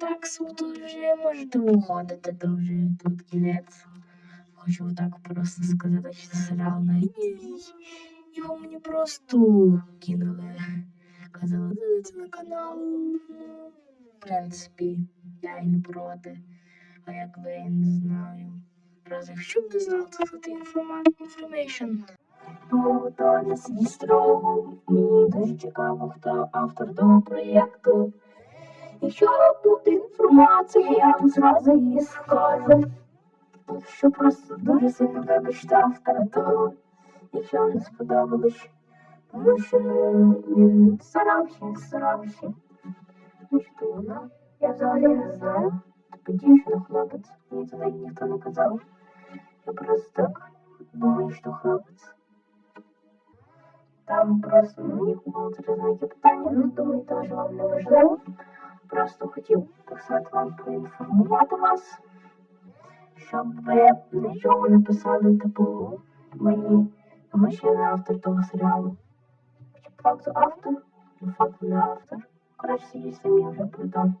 Так, вже можете виходити, то тут кінець. Хочу так просто сказати, що серіал на Його мені просто кинули. Казали, дивіться на канал. В принципі, я й не проти. А як ви я не знаю. Просто якщо б не знав, то тут інформація. Ну, то не сестру. Мені дуже цікаво, хто автор того проєкту. Якщо буде інформація, я вам зразу її скажу. Що просто дуже сильно вибачте автора якщо вам не сподобалось. Тому що він старався, він. Ну що вона? Я взагалі не знаю. Тобі дівчина хлопець. Мені туди ніхто не казав. Я просто так думаю, що хлопець. Там просто мені було три знаки питання, ну думаю, теж вам не важливо. Просто хотів так сказати вам поінформувати вас, щоб ви нічого не писали, типу, мені, тому що я не автор того серіалу. Хоча факту автор, ну факту не автор. Коротше, сидіть самі вже придам.